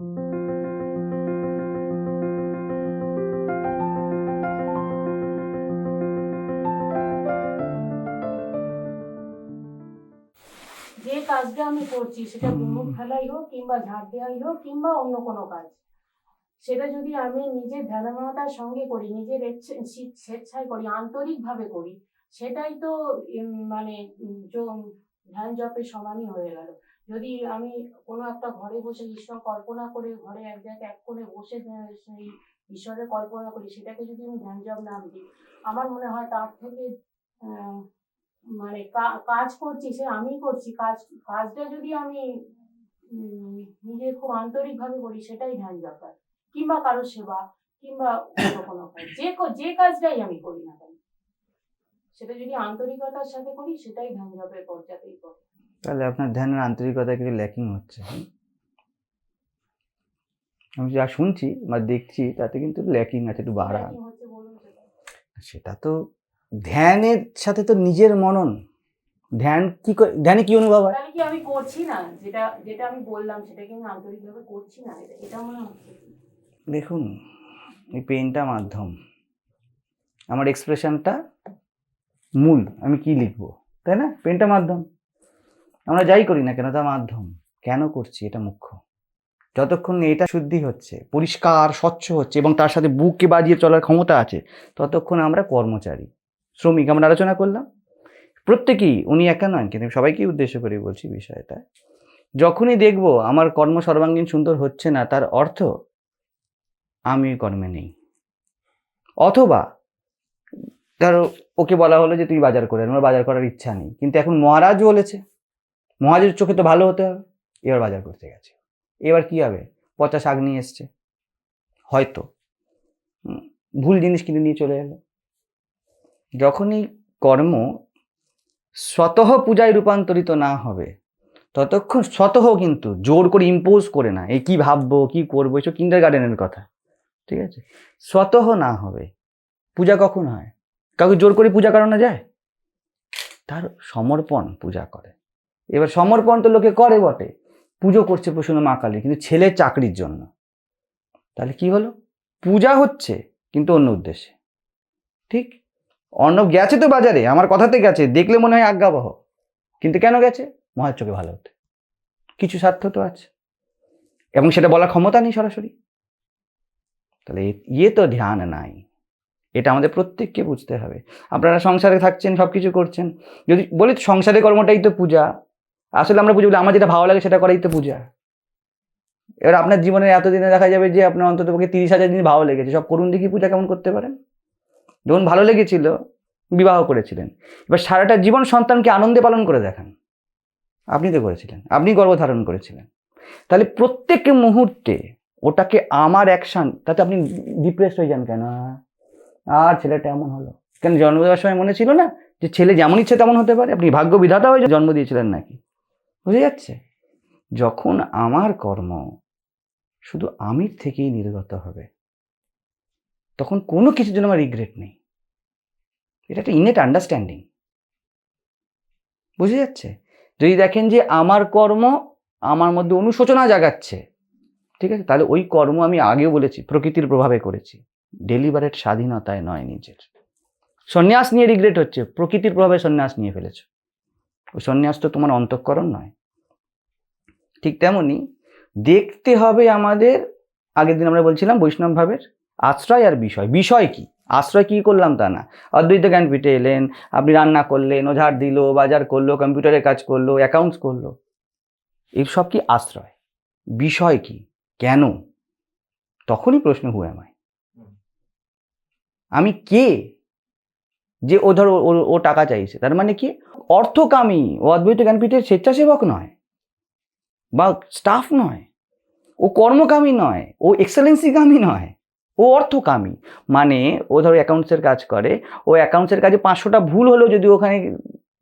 যে কাজটা আমি করছি, সেটা ধুনুক ফেলাই হোক কিংবা ঝাড় দেওয়াই হোক কিংবা অন্য কোনো কাজ, সেটা যদি আমি নিজের ধ্যানমতার সঙ্গে করি, নিজের স্বেচ্ছায় করি, আন্তরিকভাবে করি, সেটাই তো মানে ধ্যান জপের সমানই হয়ে গেল। যদি আমি কোনো একটা ঘরে বসে ঈশ্বর কল্পনা করে, ঘরে এক জায়গায় এক কোণে বসে সেই ঈশ্বরের কল্পনা করি, সেটাকে যদি আমি ধ্যান নাম দিই, আমার মনে হয় তার থেকে মানে কাজ করছি, সে আমি করছি, কাজ, কাজটা যদি আমি নিজে খুব আন্তরিক ভাবে করি, সেটাই ধ্যান জপার কিংবা কারও সেবা, কিংবা অন্য কোনো কাজ যে যে কাজটাই আমি করি না কেন, সেটা যদি আন্তরিকতার সাথে করি, সেটাই ধ্যান জপের পর্যাতেই পড়ে তাহলে আপনার ধ্যানের আন্তরিকতা কিছু ল্যাকিং হচ্ছে। আমি যা শুনছি বা দেখছি তাতে কিন্তু ল্যাকিং আছে একটু বাড়া। সেটা তো ধ্যানের সাথে তো নিজের মনন। ধ্যান কি করে- ধ্যানে কি অনুভব হয়? কি আমি করছি না? যেটা যেটা আমি বললাম সেটা কি আমি আন্তরিকভাবে করছি না। এটা মনে হচ্ছে। দেখুন এই পেনটা মাধ্যম। আমার এক্সপ্রেশনটা মূল। আমি কি লিখব? তাই না? পেনটা মাধ্যম। আমরা যাই করি না কেন তা মাধ্যম। কেন করছি? এটা মুখ্য। যতক্ষণ এটা শুদ্ধি হচ্ছে, পরিষ্কার, স্বচ্ছ হচ্ছে এবং তার সাথে বুককে বাজিয়ে চলার ক্ষমতা আছে, ততক্ষণ আমরা কর্মচারী, শ্রমিক। আমরা আলোচনা করলাম। প্রত্যেকেই, উনি একা নন, কিন্তু সবাইকেই উদ্দেশ্য করে বলছি বিষয়টা। যখনই দেখব আমার কর্ম সর্বাঙ্গীন সুন্দর হচ্ছে না, তার অর্থ আমি কর্মে নেই। অথবা, ধরো, ওকে বলা হলো যে, তুই বাজার করে আমার বাজার করার ইচ্ছা নেই। কিন্তু এখন মহারাজ বলেছে মহারাজের চোখে তো ভালো হতে হবে। এবার বাজার করতে গেছে। এবার কি হবে? পচা শাক নিয়ে এসছে। হয়তো। ভুল জিনিস কিনে নিয়ে চলে এলো। যখনই কর্ম স্বতঃ পূজায় রূপান্তরিত না হবে, ততক্ষণ স্বতঃ কিন্তু জোর করে ইম্পোজ করে না। এ কি ভাববো, কি করব? এসব কিন্ডার গার্ডেনের কথা। ঠিক আছে? স্বতঃ না হবে, পূজা কখন হয়? কাউকে জোর করে পূজা করানো যায়? তার সমর্পণ পূজা করে। এবার সমর্পণ তো লোকে করে বটে। পুজো করছে প্রসন্ন মা কালী, কিন্তু ছেলের চাকরির জন্য। তাহলে কি হলো? পূজা হচ্ছে, কিন্তু অন্য উদ্দেশ্যে। ঠিক? অর্ণব গেছে তো বাজারে, আমার কথাতে গেছে, দেখলে মনে হয় আজ্ঞাবহ। কিন্তু কেন গেছে? মহার চোখে ভালো হতে কিছু স্বার্থ তো আছে। এবং সেটা বলার ক্ষমতা নেই সরাসরি। তাহলে ইয়ে তো ধ্যান নাই। এটা আমাদের প্রত্যেককে বুঝতে হবে। আপনারা সংসারে থাকছেন সব কিছু করছেন। যদি বলি তো সংসারে কর্মটাই তো পূজা। আসলে আমরা বুঝি বলি, আমার যেটা ভালো লাগে সেটা করাই তো পূজা। এবার আপনার জীবনে এতদিনে দেখা যাবে যে আপনার অন্তত পক্ষে তিরিশ হাজার দিন ভালো লেগেছে। সব করুন দেখি পূজা কেমন করতে পারেন। যখন ভালো লেগেছিল, বিবাহ করেছিলেন। এবার সারাটা জীবন সন্তানকে আনন্দে পালন করে দেখান। আপনি তো করেছিলেন, আপনি গর্ভধারণ করেছিলেন। তাহলে প্রত্যেক মুহূর্তে ওটাকে আমার অ্যাকশন তাতে আপনি ডিপ্রেস হয়ে যান কেন? আর ছেলেটা এমন হলো। কেন জন্ম দেওয়ার সময় মনে ছিল না যে ছেলে যেমন ইচ্ছে তেমন হতে পারে? আপনি ভাগ্য বিধাতা হয়ে জন্ম দিয়েছিলেন নাকি? বুঝে যাচ্ছে? যখন আমার কর্ম শুধু আমির থেকেই নির্গত হবে, তখন কোনো কিছুর জন্য আমার রিগ্রেট নেই। এটা একটা ইনেট আন্ডারস্ট্যান্ডিং বুঝে যাচ্ছে? যদি দেখেন যে আমার কর্ম আমার মধ্যে অনুশোচনা জাগাচ্ছে, ঠিক আছে? তাহলে ওই কর্ম আমি আগেও বলেছি, প্রকৃতির প্রভাবে করেছি। ডেলিভারেট স্বাধীনতায় নয় নিজের। সন্ন্যাস নিয়ে রিগ্রেট হচ্ছে, প্রকৃতির প্রভাবে সন্ন্যাস নিয়ে ফেলেছো। ওই সন্ন্যাস তো তোমার অন্তঃকরণ নয়। ঠিক তেমনি দেখতে হবে আমাদের, আগের দিন আমরা বলছিলাম বৈষ্ণব ভাবের আশ্রয় আর বিষয়। বিষয় কি? আশ্রয় কি করলাম তা না। অদ্বৈত জ্ঞানপীঠে এলেন, আপনি রান্না করলেন, ওঝাড় দিল, বাজার করল, কম্পিউটারে কাজ করল অ্যাকাউন্টস করল। এইসব কি আশ্রয়? বিষয় কি? কেন? তখনই প্রশ্ন হুয়ে আমায় আমি কে? যে ও ধরো ও- টাকা চাইছে, তার মানে কি? অর্থকামী ও অদ্বৈত জ্ঞানপীঠের স্বেচ্ছাসেবক নয় বা স্টাফ নয়, ও কর্মকামী নয়, ও এক্সেলেন্সিকামী নয়, ও অর্থকামী। মানে ও ধরো অ্যাকাউন্টসের কাজ করে, ও অ্যাকাউন্টসের কাজে পাঁচশোটা ভুল হলেও যদি ওখানে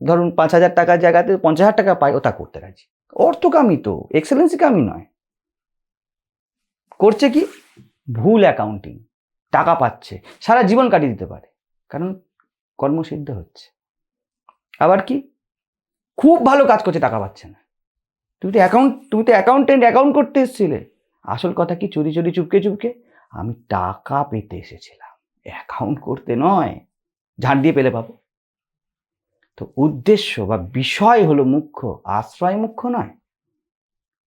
ধরুন পাঁচ হাজার টাকার জায়গাতে পঞ্চাশ হাজার টাকা পায়, ও তা করতে রাজি। অর্থকামী তো এক্সেলেন্সিকামী নয়। করছে কি? ভুল অ্যাকাউন্টিং টাকা পাচ্ছে, সারা জীবন কাটিয়ে দিতে পারে। কারণ কর্মসিদ্ধ হচ্ছে। আবার কি? খুব ভালো কাজ করছে, টাকা পাচ্ছে না। তুমি তো অ্যাকাউন্ট তুমি তো অ্যাকাউন্টেন্ট অ্যাকাউন্ট করতে এসেছিলে। আসল কথা কি, চুরি চুরি, চুপকে চুপকে? আমি টাকা পেতে এসেছিলাম। অ্যাকাউন্ট করতে নয় ঝাড় দিয়ে পেলে পাবো। তো উদ্দেশ্য বা বিষয় হলো মুখ্য, আশ্রয় মুখ্য নয়।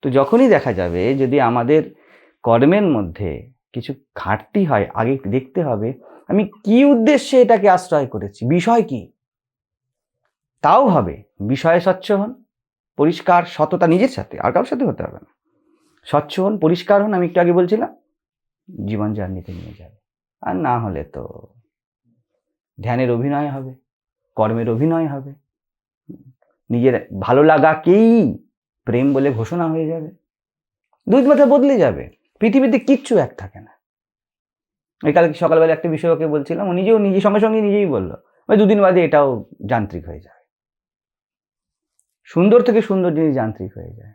তো যখনই দেখা যাবে যদি আমাদের কর্মের মধ্যে কিছু ঘাটতি হয়, আগে দেখতে হবে আমি কি উদ্দেশ্যে এটাকে আশ্রয় করেছি? বিষয় কি? তাও হবে। বিষয়ে স্বচ্ছ হন। পরিষ্কার সততা নিজের সাথে, আর কারোর সাথে হতে হবে না। স্বচ্ছ হন, পরিষ্কার হন, আমি একটু আগে বলছিলাম, জীবন জার্নিতে নিয়ে যাবে। আর না হলে তো ধ্যানের অভিনয় হবে, কর্মের অভিনয় হবে। নিজের ভালো লাগাকেই প্রেম বলে ঘোষণা হয়ে যাবে। দুধ মাথা বদলে যাবে। পৃথিবীতে কিচ্ছু এক থাকে না। এই কালকে সকালবেলা একটা বিষয় ওকে বলছিলাম, ও নিজেও নিজে সঙ্গে সঙ্গে নিজেই বলল, ওই দুদিন বাদে এটাও যান্ত্রিক হয়ে যায়। সুন্দর থেকে সুন্দর জিনিস যান্ত্রিক হয়ে যায়।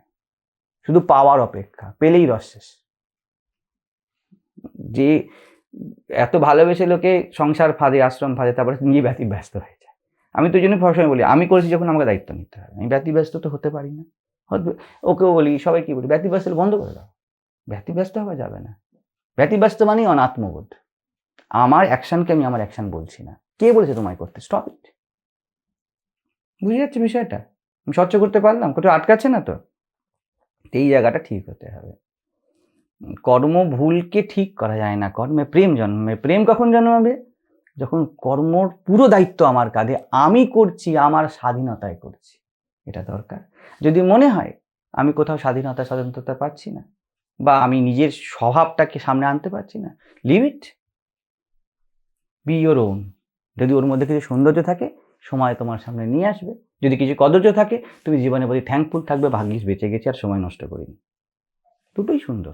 শুধু পাওয়ার অপেক্ষা, পেলেই রস শেষ। যে এত ভালোবেসে লোকে সংসার ফাঁদে, আশ্রম ফাঁদে, তারপরে নিজে ব্যতি ব্যস্ত হয়ে যায়। আমি তো জন্য সবসময় বলি, আমি করেছি যখন আমাকে দায়িত্ব নিতে হবে আমি ব্যতিব্যস্ত তো হতে পারি না। ওকেও বলি সবাই কি বলি, ব্যতিব্যস্ত হলে বন্ধ করে দাও। ব্যতিব্যস্ত হওয়া যাবে না। ব্যতিব্যস্ত মানেই অনাত্মবোধ। আমার অ্যাকশনকে আমি আমার অ্যাকশন বলছি না। কে বলেছে তোমায় করতে? স্টপ ইট বুঝে যাচ্ছে বিষয়টা? আমি স্বচ্ছ করতে পারলাম। কোথাও আটকাচ্ছে না তো? এই জায়গাটা ঠিক হতে হবে। কর্ম ভুলকে ঠিক করা যায় না। কর্মে প্রেম জন্মে। প্রেম কখন জন্মাবে? যখন কর্মর পুরো দায়িত্ব আমার কাঁধে, আমি করছি, আমার স্বাধীনতায় করছি। এটা দরকার। যদি মনে হয়, আমি কোথাও স্বাধীনতা স্বাধীনতা পাচ্ছি না। বা আমি নিজের স্বভাবটাকে সামনে আনতে পারছি না লিমিট বি ইয়োর ওন যদি ওর মধ্যে কিছু সৌন্দর্য থাকে সময় তোমার সামনে নিয়ে আসবে। যদি কিছু কদর্য থাকে তুমি জীবনের প্রতি থ্যাঙ্কফুল থাকবে ভাগ্যিস বেঁচে গেছি আর সময় নষ্ট করিনি। দুটোই সুন্দর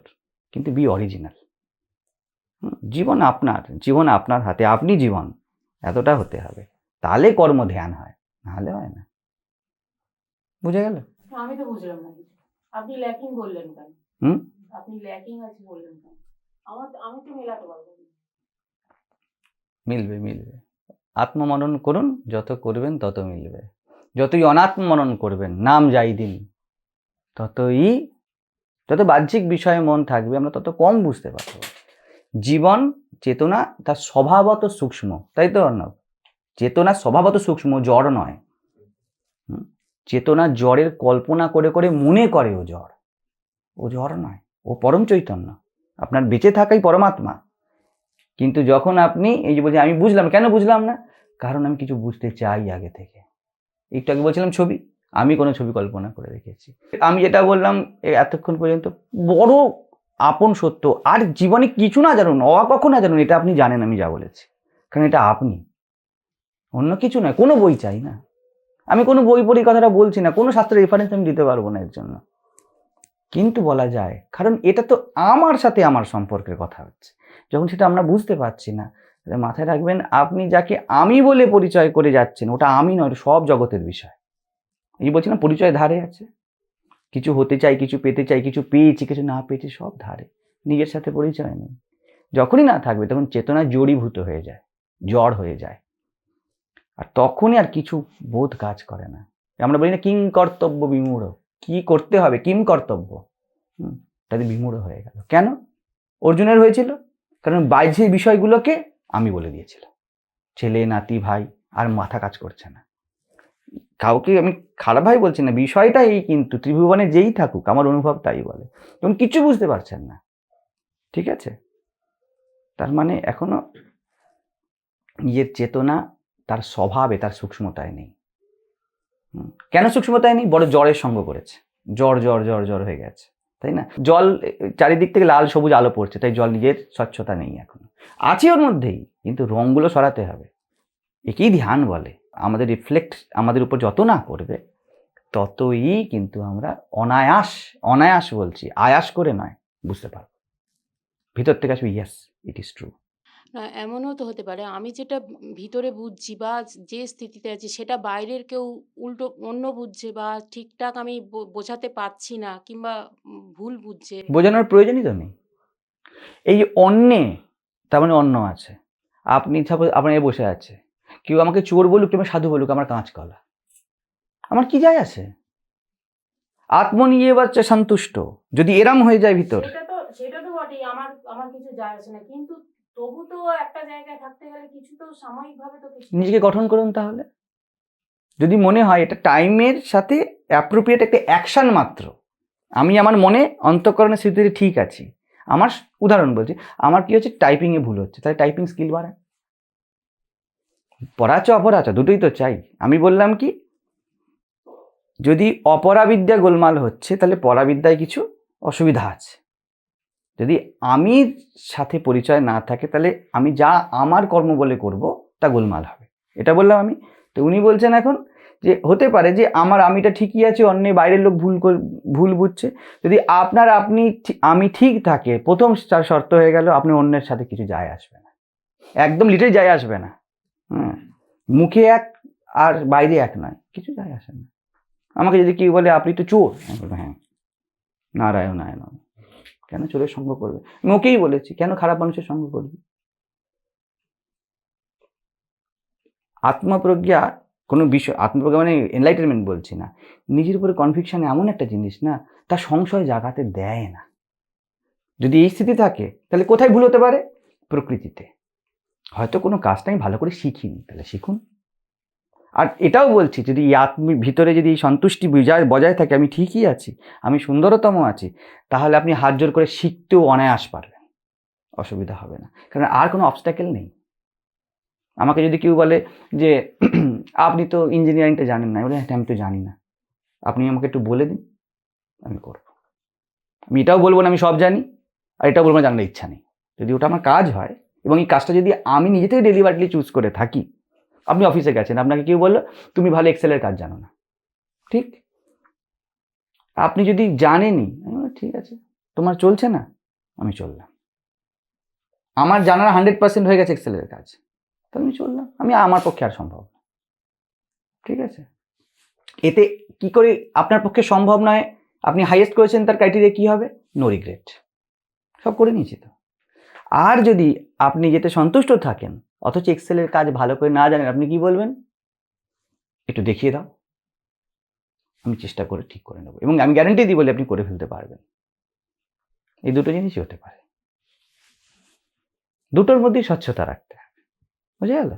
কিন্তু বি অরিজিনাল জীবন আপনার জীবন আপনার হাতে আপনি জীবন এতটা হতে হবে। তাহলে কর্ম ধ্যান হয় নাহলে হয় না। বুঝে গেল? আমি তো বুঝলাম না আপনি ল্যাকিং বললেন কেন? হুম? আপনি ল্যাকিং আছে বললেন কেন? আমার আমি তো মেলাতে পারব। মিলবে মিলবে। আত্মমনন করুন, যত করবেন তত মিলবে। যতই অনাত্মমনন করবেন, নাম যাই দিন, ততই, যত বাহ্যিক বিষয়ে মন থাকবে, আমরা তত কম বুঝতে পারব। জীবন, চেতনা, তার স্বভাবত সূক্ষ্ম, তাই তো অর্ণব? চেতনা স্বভাবত সূক্ষ্ম জড় নয়। চেতনা জড়ের কল্পনা করে করে মনে করে ও জড় ও জড় নয়। ও পরম চৈতন্য। আপনার বেঁচে থাকাই পরমাত্মা। কিন্তু যখন আপনি এই যে বলছেন, আমি বুঝলাম, কেন বুঝলাম না? কারণ আমি কিছু বুঝতে চাই আগে থেকে। একটু আগে বলছিলাম ছবি। আমি কোনো ছবি কল্পনা করে রেখেছি। আমি যেটা বললাম এতক্ষণ পর্যন্ত, বড় আপন সত্য। আর জীবনে কিছু না জানুন অ কখন না জানুন, এটা আপনি জানেন আমি যা বলেছি। কারণ এটা আপনি। অন্য কিছু নয়, কোনো বই চাই না। আমি কোনো বই পড়ি কথাটা বলছি না, কোনো শাস্ত্রের রেফারেন্স আমি দিতে পারব না এর জন্য। কিন্তু বলা যায়, কারণ এটা তো আমার সাথে আমার সম্পর্কের কথা হচ্ছে। যখন সেটা আমরা বুঝতে পারছি না, তাহলে মাথায় রাখবেন, আপনি যাকে আমি বলে পরিচয় করে যাচ্ছেন, ওটা আমি নয় সব জগতের বিষয়। এই যে বলছিলাম, পরিচয় ধারে আছে। কিছু হতে চাই, কিছু পেতে চাই, কিছু পেয়েছি, কিছু না পেয়েছি, সব ধারে। নিজের সাথে পরিচয় নেই। যখনই না থাকবে, তখন চেতনা জড়ীভূত হয়ে যায়, জড় হয়ে যায়। আর তখনই আর কিছু বোধ কাজ করে না। আমরা বলি না কিং কর্তব্য বিমূঢ়। কি করতে হবে? কিম কর্তব্য? তাদের বিমূঢ় হয়ে গেল। কেন? অর্জুনের হয়েছিল। কারণ বাহ্যিক বিষয়গুলোকে আমি বলে দিয়েছিলাম। ছেলে, নাতি, ভাই, আর মাথা কাজ করছে না। কাউকে আমি খারাপ ভাই বলছি না বিষয়টা এই কিন্তু, ত্রিভুবনে যেই থাকুক, আমার অনুভব তাই বলে। এবং কিছু বুঝতে পারছেন না। ঠিক আছে? তার মানে এখনও নিজের চেতনা, তার স্বভাবে তার সূক্ষ্মতায় নেই। কেন সূক্ষ্মতায় নেই? বড় জ্বরের সঙ্গ করেছে। জ্বর জ্বর জ্বর জ্বর হয়ে গেছে, তাই না? জল চারিদিক থেকে লাল সবুজ আলো পড়ছে, তাই জল নিজের স্বচ্ছতা নেই এখন। আছে ওর মধ্যেই, কিন্তু রঙগুলো সরাতে হবে। একেই ধ্যান বলে। আমাদের রিফ্লেক্ট আমাদের উপর যত না করবে, ততই কিন্তু আমরা অনায়াস অনায়াস বলছি, আয়াস করে নয়, বুঝতে পারব ভিতর থেকে আসবে ইয়েস ইট ইজ ট্রু এমনও তো হতে পারে। আমি যেটা ভিতরে বুঝছি বা যে স্থিতিতে আছি সেটা বাইরের কেউ উল্টো অন্য বুঝছে বা ঠিকঠাক আমি বো- বোঝাতে পারছি না কিংবা ভুল বুঝছে। বোঝানোর প্রয়োজনই তো নেই। এই যে অন্যে তার মানে অন্য আছে। আপনি সাপোজ আপনার এ বসে আছে। কেউ আমাকে চোর বলুক কিংবা সাধু বলুক আমার কাঁচকলা আমার কি যায় আছে? আত্ম নিয়ে বাচ্চা সন্তুষ্ট। যদি এরাম হয়ে যায় ভিতর। সেটা তো সেটা তো বটেই। আমার আমার কিছু যায় আসে না। কিন্তু তবু তো একটা জায়গায় থাকতে গেলে কিছু তো সাময়িক ভাবে তো কিছু নিজেকে গঠন করুন তাহলে। যদি মনে হয় এটা টাইমের সাথে অ্যাপ্রোপ্রিয়েট একটা অ্যাকশন মাত্র, আমি আমার মনে অন্তঃকরণের স্মৃতিতে ঠিক আছি। আমার উদাহরণ বলছি, আমার কি হচ্ছে? টাইপিংয়ে ভুল হচ্ছে, তাহলে টাইপিং স্কিল বাড়ায় পড়াচ অপরাচ দুটোই তো চাই। আমি বললাম কি, যদি অপরাবিদ্যা গোলমাল হচ্ছে, তাহলে পরাবিদ্যায় কিছু অসুবিধা আছে। যদি আমি সাথে পরিচয় না থাকে, তাহলে আমি যা আমার কর্ম বলে করব, তা গোলমাল হবে। এটা বললাম আমি। তো উনি বলছেন এখন যে, হতে পারে যে, আমার আমিটা ঠিকই আছে, অন্য বাইরের লোক ভুল ভুল বুঝছে। যদি আপনার আপনি আমি ঠিক থাকে, প্রথম শর্ত হয়ে গেল, আপনি অন্যের সাথে কিছু যায় আসবে না। একদম লিটে যায় আসবে না। হ্যাঁ মুখে এক আর বাইরে এক নয়, কিছু যায় আসে না। আমাকে যদি কেউ বলে, আপনি তো চোর হ্যাঁ। নারায়ণ নারায়ণ। কেন চোরের সঙ্গ করবে? আমি ওকেই বলেছি, কেন খারাপ মানুষের সঙ্গ করবে? আত্মপ্রজ্ঞা কোনো বিষয় আত্মপ্রজ্ঞা মানে এনলাইটেনমেন্ট বলছি না। নিজের উপরে কনভিকশন এমন একটা জিনিস না, তা সংশয় জাগাতে দেয় না। যদি এই স্থিতি থাকে, তাহলে কোথায় ভুল হতে পারে? প্রকৃতিতে। হয়তো কোনো কাজটা আমি ভালো করে শিখিনি, তাহলে শিখুন। আর এটাও বলছি যদি এই আত্ম ভিতরে যদি এই সন্তুষ্টি বজায় বজায় থাকে আমি ঠিকই আছি আমি সুন্দরতম আছি তাহলে আপনি হাত জোর করে শিখতেও অনায়াস পারবেন। অসুবিধা হবে না। কারণ আর কোনো অবস্ট্যাকেল নেই। আমাকে যদি কেউ বলে যে আপনি তো ইঞ্জিনিয়ারিংটা জানেন না বলে "হ্যাঁ, আমি তো জানি না। আপনি আমাকে একটু বলে দিন আমি করব। আমি এটাও বলব না আমি সব জানি আর এটাও বলব না জানার ইচ্ছা নেই। যদি ওটা আমার কাজ হয় এবং এই কাজটা যদি আমি নিজে থেকে ডেলিভারিলি চুজ করে থাকি আপনি অফিসে গেছেন আপনাকে কেউ বলল তুমি ভালো এক্সেলের কাজ জানো না। ঠিক? আপনি যদি বললাম, ঠিক আছে তোমার চলছে না? আমি চললাম। আমার জানার হান্ড্রেড পার্সেন্ট হয়ে গেছে এক্সেলের কাজ। তো আমি চললাম। আমি আমার পক্ষে আর সম্ভব না। ঠিক আছে? এতে কি করে আপনার পক্ষে সম্ভব নয় আপনি হাইয়েস্ট করেছেন তার ক্রাইটেরিয়া কি হবে? নো রিগ্রেট সব করে নিয়েছি তো। আর যদি আপনি যেতে সন্তুষ্ট থাকেন অথচ এক্সেলের কাজ ভালো করে না জানেন, আপনি কি বলবেন? একটু দেখিয়ে দাও। আমি চেষ্টা করে ঠিক করে নেব এবং আমি গ্যারেন্টি দিই বলে আপনি করে ফেলতে পারবেন। এই দুটো জিনিসই হতে পারে। দুটোর মধ্যেই স্বচ্ছতা রাখতে হবে। বুঝে গেল?